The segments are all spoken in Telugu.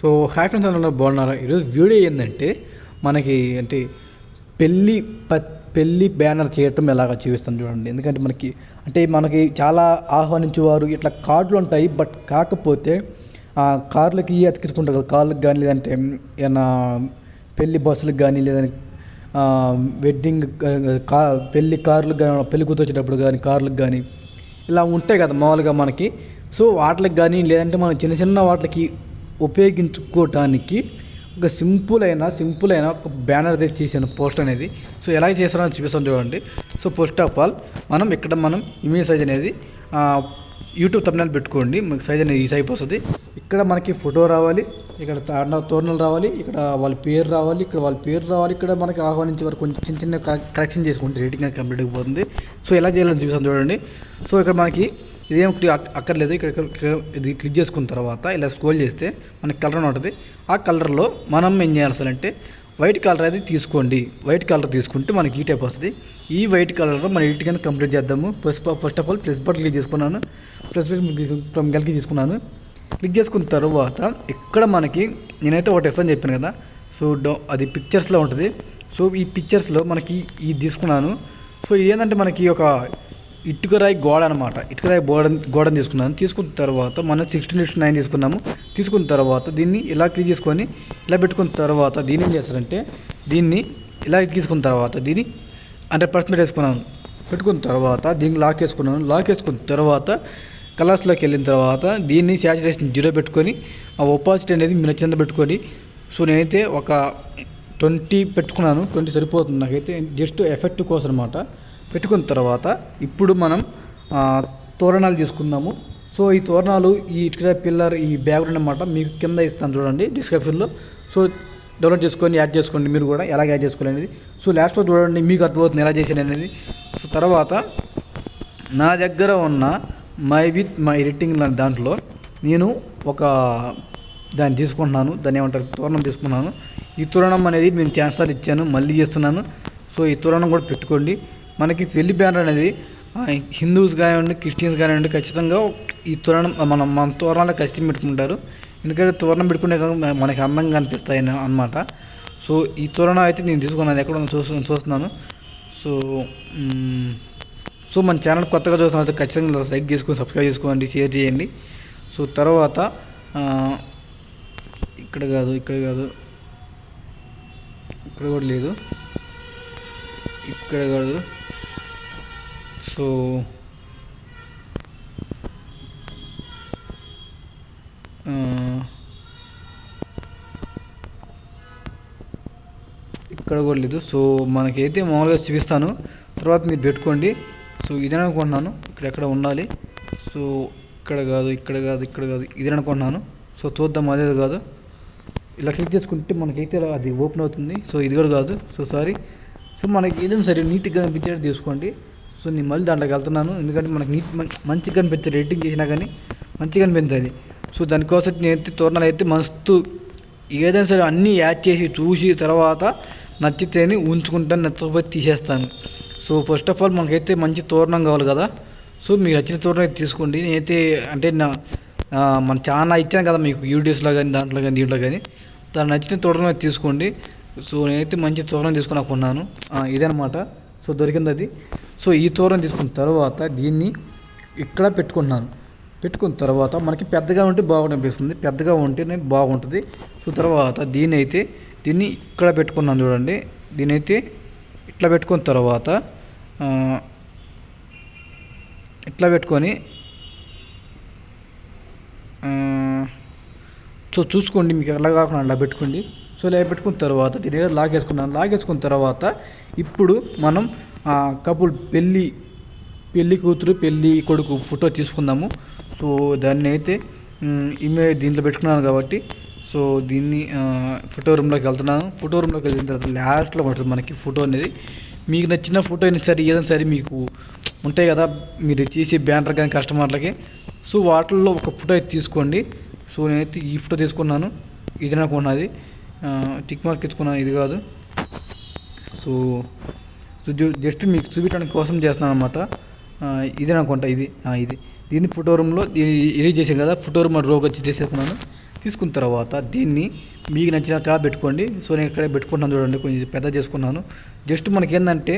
సో హాయ్ ఫ్రెండ్స్ అందరూ బాగున్నారా ఈరోజు వీడియో ఏంటంటే మనకి అంటే పెళ్ళి ప పెళ్ళి బ్యానర్ చేయటం ఎలాగ చూపిస్తాను చూడండి. ఎందుకంటే మనకి అంటే మనకి చాలా ఆహ్వానించేవారు ఇట్లా కార్డులు ఉంటాయి బట్ కాకపోతే ఆ కార్లకి అతికించుకుంటారు కదా కార్లకు కానీ లేదంటే ఏమైనా పెళ్ళి బస్సులకు కానీ లేదంటే వెడ్డింగ్ కా పెళ్ళి కార్లు కానీ పెళ్ళి కూతురు కానీ కార్లకు కానీ ఇలా ఉంటాయి కదా మామూలుగా మనకి. సో వాటికి కానీ లేదంటే మనం చిన్న చిన్న వాటికి ఉపయోగించుకోవటానికి ఒక సింపుల్ అయిన సింపుల్ అయిన ఒక బ్యానర్ అయితే చేశాను పోస్ట్ అనేది. సో ఎలా చేస్తారో చూపిస్తాను చూడండి. సో ఫస్ట్ ఆఫ్ ఆల్ మనం ఇక్కడ మనం ఇమేజ్ సైజ్ అనేది యూట్యూబ్ తమిళనాడు పెట్టుకోండి. మీకు సైజ్ అనేది ఈజీ అయిపోతుంది. ఇక్కడ మనకి ఫోటో రావాలి ఇక్కడ తాండ తోరణాలు రావాలి ఇక్కడ వాళ్ళ పేరు రావాలి ఇక్కడ వాళ్ళ పేరు రావాలి ఇక్కడ మనకి ఆహ్వానించే వరకు కొంచెం చిన్న చిన్న కరెక్షన్ చేసుకుంటే రేటింగ్ అనేది కంప్లీట్ అయిపోతుంది. సో ఎలా చేయాలని చూపిస్తాను చూడండి. సో ఇక్కడ మనకి ఇదేం అక్కర్లేదు. ఇక్కడ ఇది క్లిక్ చేసుకున్న తర్వాత ఇలా స్క్రోల్ చేస్తే మనకి కలర్ ఉంటుంది. ఆ కలర్లో మనం ఏం చేయాల్సి అంటే వైట్ కలర్ అయితే తీసుకోండి. వైట్ కలర్ తీసుకుంటే మనకి ఈ టైప్ వస్తుంది. ఈ వైట్ కలర్లో మన ఎడిట్ కింద కంప్లీట్ చేద్దాము. First first of all plus but click చేసుకున్నాను. ప్లస్ ఫ్రమ్ కలిగి తీసుకున్నాను క్లిక్ చేసుకున్న తర్వాత ఇక్కడ మనకి నేనైతే ఒకటి ఎస్ అని చెప్పాను కదా. సో డో అది పిక్చర్స్లో ఉంటుంది. సో ఈ పిక్చర్స్లో మనకి ఇది తీసుకున్నాను. సో ఇదేంటంటే మనకి ఒక ఇటుకరాయి గోడ అనమాట ఇటుకరాయి గోడ గోడని తీసుకున్నాను. తీసుకున్న తర్వాత మనం సిక్స్టీన్ ఇంటూ నైన్ తీసుకున్నాము. తీసుకున్న తర్వాత దీన్ని ఇలా క్లీన్ చేసుకొని ఇలా పెట్టుకున్న తర్వాత దీన్ని ఏం చేస్తారంటే దీన్ని ఇలా తీసుకున్న తర్వాత దీన్ని హండ్రెడ్ పర్సెంట్ వేసుకున్నాను. పెట్టుకున్న తర్వాత దీన్ని లాక్ వేసుకున్నాను లాక్ వేసుకున్న తర్వాత కలర్స్లోకి వెళ్ళిన తర్వాత దీన్ని శాచురేషన్ జీరో పెట్టుకొని ఆ ఒపాసిటీ అనేది మీరు నచ్చింద పెట్టుకొని సో నేనైతే ఒక ట్వంటీ పెట్టుకున్నాను. ట్వంటీ సరిపోతుంది. నాకైతే జస్ట్ ఎఫెక్ట్ కోసం అనమాట పెట్టుకున్న తర్వాత ఇప్పుడు మనం తోరణాలు తీసుకుందాము. సో ఈ తోరణాలు ఈ ఇటుక పిల్లర్ ఈ బ్యాగ్ అన్నమాట మీకు కింద ఇస్తాను చూడండి డిస్క్రిప్షన్లో. సో డౌన్లోడ్ చేసుకొని యాడ్ చేసుకోండి మీరు కూడా ఎలాగ యాడ్ చేసుకోవాలనేది సో లాస్ట్లో చూడండి మీకు అర్థమవుతుంది ఎలా చేశాను అనేది. సో తర్వాత నా దగ్గర ఉన్న మై విత్ మై ఎడిటింగ్ దాంట్లో నేను ఒక దాన్ని తీసుకుంటున్నాను. దాన్ని ఏమంటారు? తోరణం తీసుకున్నాను. ఈ తోరణం అనేది నేను ఛాన్సర్ ఇచ్చాను మళ్ళీ చేస్తున్నాను. సో ఈ తోరణం కూడా పెట్టుకోండి. మనకి పెళ్ళి బ్యానర్ అనేది హిందూస్ కానివ్వండి క్రిస్టియన్స్ కానివ్వండి ఖచ్చితంగా ఈ తోరణం మన మన తోరణాలు ఖచ్చితంగా పెట్టుకుంటారు. ఎందుకంటే తోరణం పెట్టుకునే మనకి అందంగా అనిపిస్తాయి అన్నమాట. సో ఈ తోరణం అయితే నేను తీసుకున్నాను ఎక్కడ చూస్తు చూస్తున్నాను. సో సో మన ఛానల్ కొత్తగా చూస్తున్న ఖచ్చితంగా లైక్ చేసుకొని సబ్స్క్రైబ్ చేసుకోండి షేర్ చేయండి. సో తర్వాత ఇక్కడ కాదు ఇక్కడ కాదు ఇక్కడ కూడా లేదు. ఇక్కడ కాదు. సో ఇక్కడ కూడా లేదు. సో మనకైతే మామూలుగా చూపిస్తాను. తర్వాత మీరు పెట్టుకోండి. సో ఇదే అనుకుంటున్నాను. ఇక్కడ ఎక్కడ ఉండాలి? సో ఇక్కడ కాదు ఇక్కడ కాదు ఇక్కడ కాదు ఇదే అనుకుంటున్నాను. సో చూద్దాం అదే కాదు. ఇలా క్లిక్ చేసుకుంటే మనకైతే అది ఓపెన్ అవుతుంది. సో ఇది కూడా కాదు. సో సారీ సో మనకి ఏదైనా సరే నీట్గా కనిపించేది తీసుకోండి. సో నేను మళ్ళీ దాంట్లోకి వెళ్తున్నాను. ఎందుకంటే మనకి నీట్ మంచిగా కనిపించదు రేటింగ్ చేసినా కానీ మంచిగా కనిపించదు. సో దానికోసం నేనైతే తోరణాలు అయితే మస్తు ఏదైనా సరే అన్నీ యాడ్ చేసి చూసి తర్వాత నచ్చితేనే ఉంచుకుంటాను నచ్చకపోతే తీసేస్తాను. సో ఫస్ట్ ఆఫ్ ఆల్ మనకైతే మంచి తోరణం కావాలి కదా. సో మీకు నచ్చిన తోరణం అయితే తీసుకోండి. నేనైతే అంటే నా మనం మన చాలా ఇచ్చాను కదా మీకు యూడిఎస్లో కానీ దాంట్లో కానీ దీంట్లో కానీ. దాని నచ్చిన తోరణం అయితే తీసుకోండి. సో నేనైతే మంచి తోరణం తీసుకుని కొన్నాను. ఇదనమాట సో దొరికింది అది సో ఈ తోరణం తీసుకున్న తర్వాత దీన్ని ఇక్కడ పెట్టుకున్నాను. పెట్టుకున్న తర్వాత మనకి పెద్దగా ఉంటే బాగుంటుంది పెద్దగా ఉంటేనే బాగుంటుంది. సో తర్వాత దీని అయితే దీన్ని ఇక్కడ పెట్టుకున్నాను చూడండి. దీని అయితే ఇట్లా పెట్టుకున్న తర్వాత ఇట్లా పెట్టుకొని సో చూసుకోండి మీకు ఎలా కాకుండా అలా పెట్టుకోండి. సో ఇలా పెట్టుకున్న తర్వాత దీని దగ్గర లాగేసుకున్నాను లాగేసుకున్న తర్వాత ఇప్పుడు మనం కపుల్ పెళ్ళి పెళ్ళి కూతురు పెళ్ళి కొడుకు ఫోటో తీసుకుందాము. సో దాన్ని అయితే ఇమే దీంట్లో పెట్టుకున్నాను కాబట్టి సో దీన్ని ఫోటో రూమ్లోకి వెళ్తున్నాను. ఫోటో రూమ్లోకి వెళ్ళిన తర్వాత లాస్ట్లో పడుతుంది మనకి ఫోటో అనేది. మీకు నచ్చిన ఫోటో అయినా సరే ఏదైనా సరే మీకు ఉంటాయి కదా మీరు చేసే బ్యానర్ కానీ కస్టమర్లకి. సో వాటిల్లో ఒక ఫోటో అయితే తీసుకోండి. సో నేనైతే ఈ ఫోటో తీసుకున్నాను. ఇది నాకు ఉన్నది. టిక్ మార్క్ ఇచ్చుకున్నాను ఇది కాదు. సో జస్ట్ మీకు చూపించడానికి కోసం చేస్తున్నాను అనమాట ఇది అనుకుంటా ఇది ఇది. దీన్ని ఫోటో రూమ్లో దీన్ని ఎడిట్ చేసాం కదా ఫోటో రూమ్ రోగ్ వచ్చి చేసేసుకున్నాను తీసుకున్న తర్వాత దీన్ని మీకు నచ్చిన కా పెట్టుకోండి. సో నేను ఇక్కడే పెట్టుకుంటాను చూడండి కొంచెం పెద్ద చేసుకున్నాను. జస్ట్ మనకి ఏంటంటే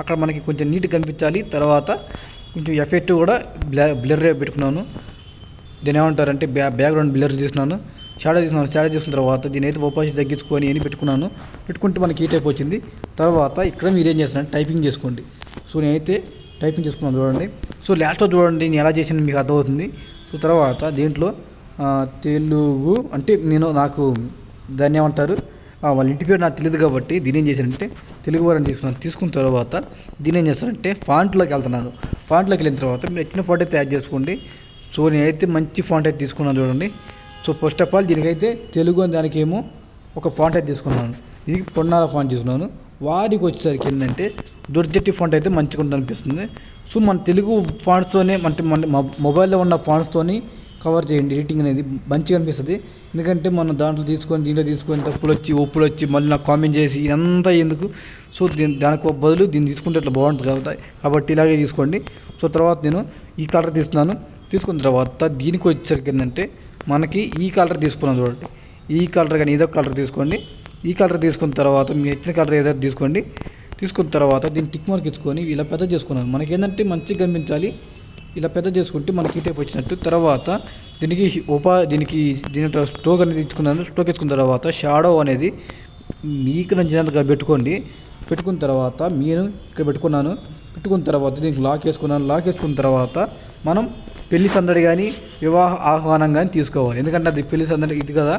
అక్కడ మనకి కొంచెం నీట్గా కనిపించాలి. తర్వాత కొంచెం ఎఫెక్ట్ కూడా బ్లా బ్లర్ పెట్టుకున్నాను. దీని ఏమంటారంటే బ్యా బ్యాక్గ్రౌండ్ బ్లర్ చేసినాను షాడో తీసుకున్నాను షాడో చేసిన తర్వాత దీని అయితే ఓపాసిటీ తగ్గించుకొని అని పెట్టుకున్నాను పెట్టుకుంటే మనకి ఈ టైప్ వచ్చింది. తర్వాత ఇక్కడ మీరు ఏం చేస్తున్నాను టైపింగ్ చేసుకోండి. సో నేనైతే టైపింగ్ చేసుకున్నాను చూడండి. సో లాస్ట్లో చూడండి నేను ఎలా చేసాను మీకు అర్థమవుతుంది. సో తర్వాత దీంట్లో తెలుగు అంటే నేను నాకు దాన్ని ఏమంటారు? వాళ్ళ ఇంటి పేరు నాకు తెలియదు కాబట్టి దీని ఏం చేశానంటే తెలుగు వారిని తీసుకున్నాను. తీసుకున్న తర్వాత దీని ఏం చేస్తానంటే ఫాంట్లోకి వెళ్తున్నాను. ఫాంట్లోకి వెళ్ళిన తర్వాత మీరు నచ్చిన ఫాంట్ అయితే యాడ్ చేసుకోండి. సో నేనైతే మంచి ఫాంట్ అయితే తీసుకున్నాను చూడండి. సో ఫస్ట్ ఆఫ్ ఆల్ దీనికైతే తెలుగు అని దానికేమో ఒక ఫాంట్ అయితే తీసుకున్నాను. ఇది పొన్నాల ఫాంట్ తీసుకున్నాను. వారికి వచ్చేసరికి ఏంటంటే దొర్జెట్టి ఫాంట్ అయితే మంచిగా ఉంటుంది అనిపిస్తుంది. సో మన తెలుగు ఫాంట్స్తోనే అంటే మన మొ- మొబైల్లో ఉన్న ఫాంట్స్తోని కవర్ చేయండి. ఎడిటింగ్ అనేది మంచిగా అనిపిస్తుంది. ఎందుకంటే మనం దాంట్లో తీసుకొని దీంట్లో తీసుకొని తప్పులు వచ్చి ఒప్పులు వచ్చి మళ్ళీ నాకు కామెంట్ చేసి ఇదంతా ఎందుకు? సో దీని దానికి ఒక బదులు దీన్ని తీసుకుంటే ఇట్లా బాగుంటుంది కాబట్టి కాబట్టి ఇలాగే తీసుకోండి. సో తర్వాత నేను ఈ కలర్ తీసుకున్నాను తీసుకున్న తర్వాత దీనికి వచ్చేసరికి ఏంటంటే మనకి ఈ కలర్ తీసుకున్నాం చూడండి. ఈ కలర్ కానీ ఏదో కలర్ తీసుకోండి. ఈ కలర్ తీసుకున్న తర్వాత మీకు నచ్చిన కలర్ ఏదో తీసుకోండి తీసుకున్న తర్వాత దీన్ని టిక్ మార్క్ ఇచ్చుకొని ఇలా పెద్ద చేసుకున్నాను మనకి ఏంటంటే మంచిగా కనిపించాలి. ఇలా పెద్ద చేసుకుంటే మనకి ఈ టైప్ వచ్చినట్టు. తర్వాత దీనికి ఉపా దీనికి దీని స్టోక్ అనేది ఇచ్చుకున్నాను. స్టోక్ ఇచ్చుకున్న తర్వాత షాడో అనేది మీకు నచ్చినంతగా పెట్టుకోండి. పెట్టుకున్న తర్వాత నేను ఇక్కడ పెట్టుకున్నాను. పెట్టుకున్న తర్వాత దీనికి లాక్ వేసుకున్నాను లాక్ వేసుకున్న తర్వాత మనం పెళ్ళి సందడి కానీ వివాహ ఆహ్వానం కానీ తీసుకోవాలి. ఎందుకంటే అది పెళ్ళి సందడి ఇది కదా.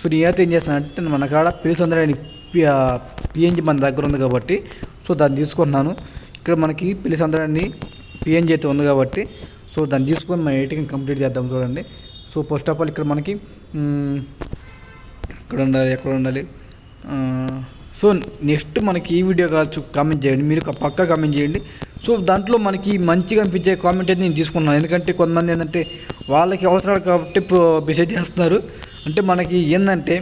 సో నేనైతే ఏం చేస్తానంటే మన కాడ పెళ్ళి సందడి అని పిఎన్జి మన దగ్గర ఉంది కాబట్టి సో దాన్ని తీసుకుంటున్నాను. ఇక్కడ మనకి పెళ్ళి సందడి పిఎన్జి అయితే ఉంది కాబట్టి సో దాన్ని తీసుకొని మన ఎడిటింగ్ కంప్లీట్ చేద్దాం చూడండి. సో ఫస్ట్ ఆఫ్ ఆల్ ఇక్కడ మనకి ఇక్కడ ఉండాలి ఎక్కడ ఉండాలి? సో నెక్స్ట్ మనకి ఈ వీడియో కావచ్చు కామెంట్ చేయండి. మీరు ఒక పక్కా కామెంట్ చేయండి. సో దాంట్లో మనకి మంచిగా అనిపించే కామెంట్ అయితే నేను తీసుకున్నాను ఎందుకంటే కొంతమంది ఏంటంటే వాళ్ళకి అవసరాలు కాబట్టి మెసేజ్ చేస్తున్నారు. అంటే మనకి ఏంటంటే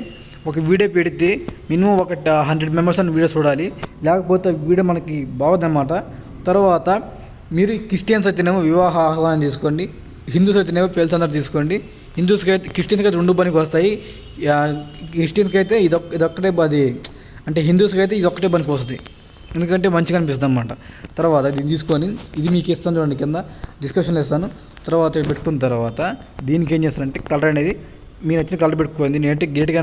ఒక వీడియో పెడితే మినిమం ఒక హండ్రెడ్ మెంబర్స్ అని వీడియో చూడాలి. లేకపోతే వీడియో మనకి బాగుందన్నమాట. తర్వాత మీరు క్రిస్టియన్స్ అయితేనేమో వివాహ ఆహ్వానం తీసుకోండి. హిందూస్ అయితేనేమో పెళ్తాందరు తీసుకోండి. హిందూస్కి అయితే క్రిస్టియన్స్కి అయితే రెండు పనికి వస్తాయి. క్రిస్టియన్స్కి అయితే ఇదొక ఇదొక్కటే అది అంటే హిందూస్కి అయితే ఇదొక్కటే పనికి వస్తుంది. ఎందుకంటే మంచిగా అనిపిస్తుంది అనమాట తర్వాత దీన్ని తీసుకొని ఇది మీకు ఇస్తాను చూడండి కింద డిస్క్రిప్షన్లో ఇస్తాను. తర్వాత పెట్టుకున్న తర్వాత దీనికి ఏం చేస్తానంటే కలర్ అనేది మీరు నచ్చిన కలర్ పెట్టుకోండి. నేనైతే గ్రేట్గా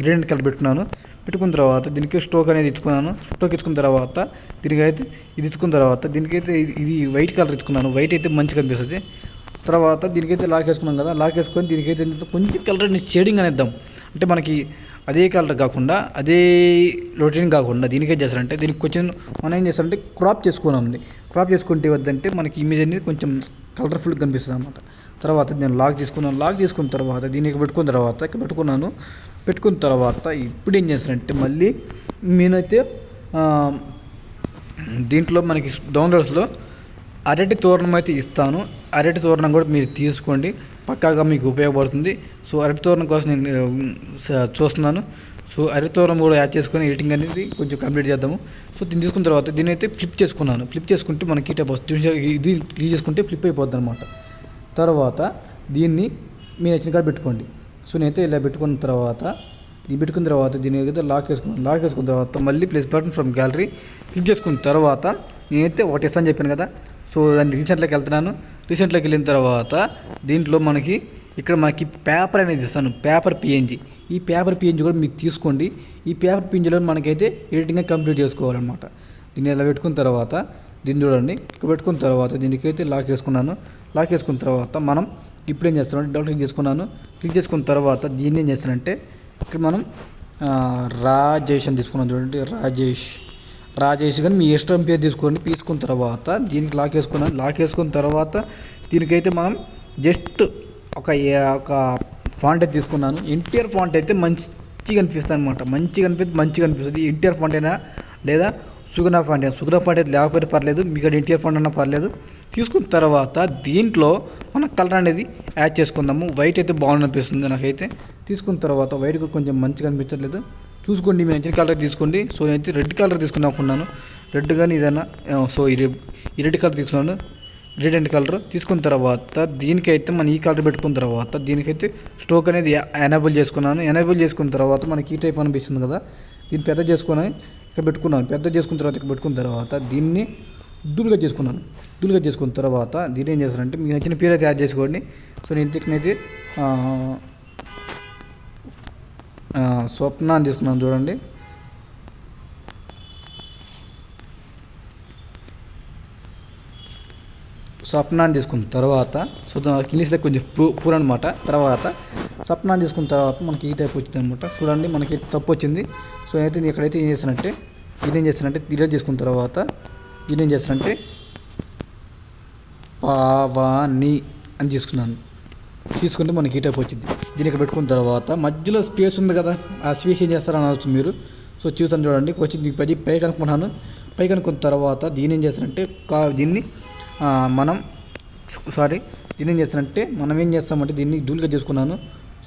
గ్రీన్ కలర్ పెట్టుకున్నాను. పెట్టుకున్న తర్వాత దీనికి స్టోక్ అనేది ఇచ్చుకున్నాను. స్టోక్ ఇచ్చుకున్న తర్వాత దీనికైతే ఇది ఇచ్చుకున్న తర్వాత దీనికైతే ఇది- వైట్ కలర్ ఇచ్చుకున్నాను. వైట్ అయితే మంచిగా అనిపిస్తుంది. తర్వాత దీనికైతే లాక్ వేసుకున్నాం కదా లాక్ వేసుకొని దీనికైతే కొంచెం కలర్ షేడింగ్ అనేద్దాం. అంటే మనకి అదే కలర్ కాకుండా అదే రొటీన్ కాకుండా దీనికి ఏం చేస్తారంటే దీనికి కొంచెం మనం ఏం చేస్తారంటే క్రాప్ చేసుకున్నాం క్రాప్ చేసుకుంటే వద్దంటే మనకి ఇమేజ్ అనేది కొంచెం కలర్ఫుల్గా కనిపిస్తుంది అనమాట తర్వాత నేను లాక్ తీసుకున్నాను లాక్ తీసుకున్న తర్వాత దీనికి పెట్టుకున్న తర్వాత ఇక్కడ పెట్టుకున్నాను. పెట్టుకున్న తర్వాత ఇప్పుడు ఏం చేస్తానంటే మళ్ళీ నేనైతే దీంట్లో మనకి డౌన్లోడ్స్లో అరటి తోరణం అయితే ఇస్తాను. అరటి తోరణం కూడా మీరు తీసుకోండి. పక్కాగా మీకు ఉపయోగపడుతుంది. సో అరటితోరణం కోసం నేను స- చూస్తున్నాను. సో అరటితోరణం కూడా యాడ్ చేసుకొని ఎడిటింగ్ అనేది కొంచెం కంప్లీట్ చేద్దాము. సో దీన్ని తీసుకున్న తర్వాత దీని అయితే ఫ్లిప్ చేసుకున్నాను. ఫ్లిప్ చేసుకుంటే మనకి టైప్ వస్తుంది. ఇది క్లీన్ చేసుకుంటే ఫ్లిప్ అయిపోద్ది అనమాట తర్వాత దీన్ని మీ నచ్చిన కాడ పెట్టుకోండి. సో నేనైతే ఇలా పెట్టుకున్న తర్వాత ఇది పెట్టుకున్న తర్వాత దీని అయితే లాక్ వేసుకున్నాను లాక్ వేసుకున్న తర్వాత మళ్ళీ place button from gallery click చేసుకున్న తర్వాత నేనైతే ఒకటి ఇస్తాను చెప్పాను కదా. సో దాన్ని రీసెంట్లోకి వెళ్తున్నాను. రీసెంట్లోకి వెళ్ళిన తర్వాత దీంట్లో మనకి ఇక్కడ మనకి పేపర్ అనేది ఇస్తాను. పేపర్ పిఎన్జి ఈ పేపర్ పిఎన్జి కూడా మీరు తీసుకోండి. ఈ పేపర్ పిఎన్జిలో మనకైతే ఎడిటింగ్ కంప్లీట్ చేసుకోవాలన్నమాట. దీన్ని ఇలా పెట్టుకున్న తర్వాత దీన్ని చూడండి. ఇక్కడ పెట్టుకున్న తర్వాత దీనికైతే లాక్ వేసుకున్నాను లాక్ వేసుకున్న తర్వాత మనం ఇప్పుడు ఏం చేస్తామంటే డబుల్ క్లిక్ చేసుకున్నాను. క్లిక్ చేసుకున్న తర్వాత దీన్ని ఏం చేస్తానంటే ఇక్కడ మనం రాజేష్ అని తీసుకున్నాం చూడండి. రాజేష్. రాజేష్ కానీ మీ ఇష్టం పేరు తీసుకోండి తీసుకున్న తర్వాత దీనికి లాక్ వేసుకున్నాను లాక్ వేసుకున్న తర్వాత దీనికైతే మనం జస్ట్ ఒక ఒక ఫాంట్ అయితే తీసుకున్నాను. ఎన్టీఆర్ ఫాంట్ అయితే మంచిగా అనిపిస్తుంది అనమాట మంచిగా అనిపిస్తుంది మంచిగా అనిపిస్తుంది. ఎన్టీఆర్ ఫాంట్ అయినా లేదా సుగుణ ఫాంట్ అయినా సుగుణ ఫాంట్ అయితే లేకపోతే పర్లేదు మీకు ఎన్టీఆర్ ఫాంట్ అయినా పర్లేదు. తీసుకున్న తర్వాత దీంట్లో మన కలర్ అనేది యాడ్ చేసుకుందాము. వైట్ అయితే బాగుంది అనిపిస్తుంది నాకైతే. తీసుకున్న తర్వాత వైట్ కొంచెం మంచిగా అనిపించట్లేదు. చూసుకోండి మీరు నచ్చిన కలర్ తీసుకోండి. సో నేనైతే రెడ్ కలర్ తీసుకుందాం అనుకున్నాను. రెడ్ కానీ ఏదైనా సో ఈ రెడ్ ఈ రెడ్ కలర్ తీసుకున్నాను. రెడ్ అండ్ కలర్ తీసుకున్న తర్వాత దీనికైతే మనం ఈ కలర్ పెట్టుకున్న తర్వాత దీనికైతే స్ట్రోక్ అనేది ఎనేబుల్ చేసుకున్నాను. ఎనేబుల్ చేసుకున్న తర్వాత మనకి ఈ టైప్ అనిపిస్తుంది కదా. దీన్ని పెద్ద చేసుకొని ఇక్కడ పెట్టుకున్నాను. పెద్ద చేసుకున్న తర్వాత ఇక్కడ పెట్టుకున్న తర్వాత దీన్ని దూలుగా చేసుకున్నాను. దూలుగా చేసుకున్న తర్వాత దీన్ని ఏం చేస్తానంటే మీకు నచ్చిన పేరు అయితే యాడ్ చేసుకోండి. సో నేను ఇంతకనైతే స్వప్న అని తీసుకున్నాను చూడండి. స్వప్నాన్ని తీసుకున్న తర్వాత సో ఇంగ్లీష్లో కొంచెం పూ పూర్ అనమాట తర్వాత స్వప్నాన్ని తీసుకున్న తర్వాత మనకి ఈ టైప్ వచ్చింది అనమాట చూడండి మనకి తప్పు వచ్చింది సో అయితే నేను ఏం చేస్తానంటే దీన్ని ఏం చేస్తానంటే డిలీట్ తీసుకున్న తర్వాత దీన్ని ఏం చేస్తానంటే పావాని అని తీసుకున్నాను. తీసుకుంటే మనకి ఈ టైప్ వచ్చింది. దీన్ని ఇక్కడ పెట్టుకున్న తర్వాత మధ్యలో స్పేస్ ఉంది కదా ఆ స్పేస్ ఏం చేస్తారని అనవచ్చు మీరు. సో చూసాను చూడండి వచ్చి దీనికి పై పై కనుక్కున్నాను పై కనుక్కున్న తర్వాత దీన్ని ఏం చేస్తారంటే కా దీన్ని మనం సారీ దీన్ని ఏం చేస్తారంటే మనం ఏం చేస్తామంటే దీన్ని డూల్గా చేసుకున్నాను.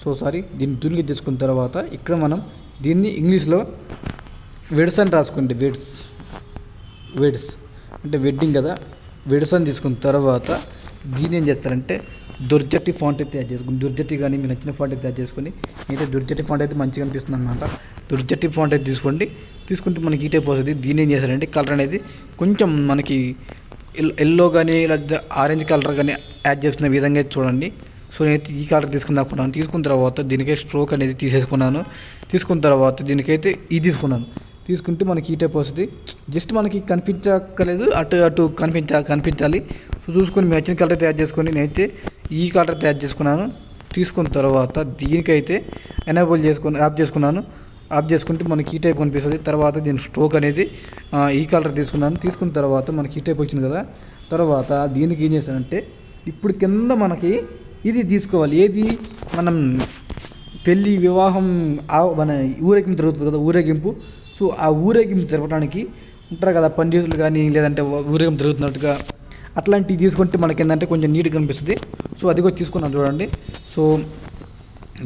సో సారీ దీన్ని డూల్గా చేసుకున్న తర్వాత ఇక్కడ మనం దీన్ని ఇంగ్లీష్లో వెడ్స్ అని రాసుకోండి వెడ్స్. వెడ్స్. అంటే వెడ్డింగ్ కదా. వెడ్స్ అని తీసుకున్న తర్వాత దీన్ని ఏం చేస్తారంటే దుర్జట్టి ఫాంట్ అయితే తయారు చేసుకుని దుర్జట్టి కానీ మీరు నచ్చిన ఫాంట్ అయితే తయారు చేసుకొని అయితే దుర్జట్టి ఫాంట్ అయితే మంచిగా అనిపిస్తుంది అనమాట దుర్జట్టి ఫాంట్ అయితే తీసుకోండి. తీసుకుంటే మనకి ఈ టైప్ వస్తుంది దీన్ని ఏం చేశారంటే కలర్ అనేది కొంచెం మనకి ఎల్లో కానీ లేదా ఆరెంజ్ కలర్ కానీ యాడ్ చేసిన విధంగా చూడండి. సో నేనైతే ఈ కలర్ తీసుకుందాం అనుకున్నాను తీసుకున్న తర్వాత దీనికే స్ట్రోక్ అనేది తీసేసుకున్నాను. తీసుకున్న తర్వాత దీనికైతే ఇది తీసుకున్నాను. తీసుకుంటే మనకి ఈ టైప్ వస్తుంది జస్ట్ మనకి కనిపించక్కలేదు అటు అటు కనిపించ కనిపించాలి. సో చూసుకొని మ్యాచింగ్ కలర్ తయారు చేసుకొని నేనైతే ఈ కలర్ తయారు చేసుకున్నాను. తీసుకున్న తర్వాత దీనికైతే ఎనేబుల్ చేసుకుని యాప్ చేసుకున్నాను. యాప్ చేసుకుంటే మనకి ఈ టైప్ కనిపిస్తుంది. తర్వాత దీని స్ట్రోక్ అనేది ఈ కలర్ తీసుకున్నాను. తీసుకున్న తర్వాత మనకి ఈ టైప్ వచ్చింది కదా. తర్వాత దీనికి ఏం చేశానంటే ఇప్పుడు కింద మనకి ఇది తీసుకోవాలి. ఏది? మనం పెళ్ళి వివాహం ఆ- మన ఊరేగింపు జరుగుతుంది కదా ఊరేగింపు. సో ఆ ఊరేగింపు జరపడానికి ఉంటారు కదా పండితులు కానీ లేదంటే ఊరేగింపు జరుగుతున్నట్టుగా అట్లాంటివి తీసుకుంటే మనకి ఏంటంటే కొంచెం నీట్గా కనిపిస్తుంది. సో అది కూడా తీసుకున్నాను చూడండి. సో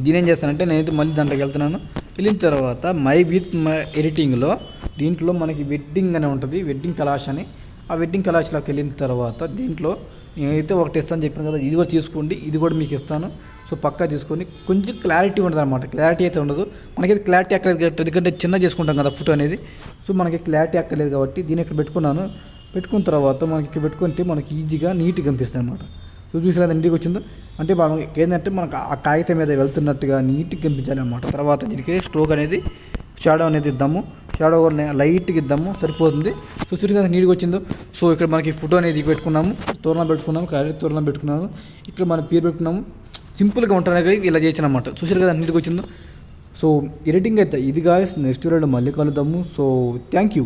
దీని ఏం చేస్తానంటే నేనైతే మళ్ళీ దాంట్లోకి వెళ్తున్నాను. వెళ్ళిన తర్వాత మై విత్ మై ఎడిటింగ్లో దీంట్లో మనకి వెడ్డింగ్ అని ఉంటుంది వెడ్డింగ్ కలాష్ అని. ఆ వెడ్డింగ్ కలాష్లోకి వెళ్ళిన తర్వాత దీంట్లో నేనైతే ఒకటి ఇస్తాను చెప్పాను కదా ఇది కూడా తీసుకోండి ఇది కూడా మీకు ఇస్తాను. సో పక్కా తీసుకొని కొంచెం క్లారిటీ ఉండదు అనమాట క్లారిటీ అయితే ఉండదు. మనకైతే క్లారిటీ అక్కర్లేదు కాబట్టి ఎందుకంటే చిన్న చేసుకుంటాం కదా ఫోటో అనేది. సో మనకి క్లారిటీ అక్కర్లేదు కాబట్టి దీన్ని ఇక్కడ పెట్టుకున్నాను. పెట్టుకున్న తర్వాత మనకి ఇక్కడ పెట్టుకుంటే మనకి ఈజీగా నీట్గా కనిపిస్తుంది అనమాట సో చూసిన ఇంటికి వచ్చిందో? అంటే మనం ఏంటంటే మనకు ఆ కాగితం మీద వెళ్తున్నట్టుగా నీట్గా కనిపించాలి అనమాట తర్వాత దీనికి స్ట్రోక్ అనేది షాడో అనేది ఇద్దాము. షాడో లైట్గా ఇద్దాము. సరిపోతుంది. సో చూసి నీట్గా వచ్చిందో? సో ఇక్కడ మనకి ఫోటో అనేది పెట్టుకున్నాము. తోరణం పెట్టుకున్నాము. క్యారెట్ తోరణం పెట్టుకున్నాము. ఇక్కడ మన పేరు పెట్టుకున్నాము. సింపుల్గా ఉంటానికి ఇలా చేసాను అనమాట చూసారు కదా నీట్గా వచ్చిందో? సో ఎడిటింగ్ అయితే ఇది గాయస్ నెక్స్ట్ వీడియోలో మళ్ళీ కలుద్దాము. So thank you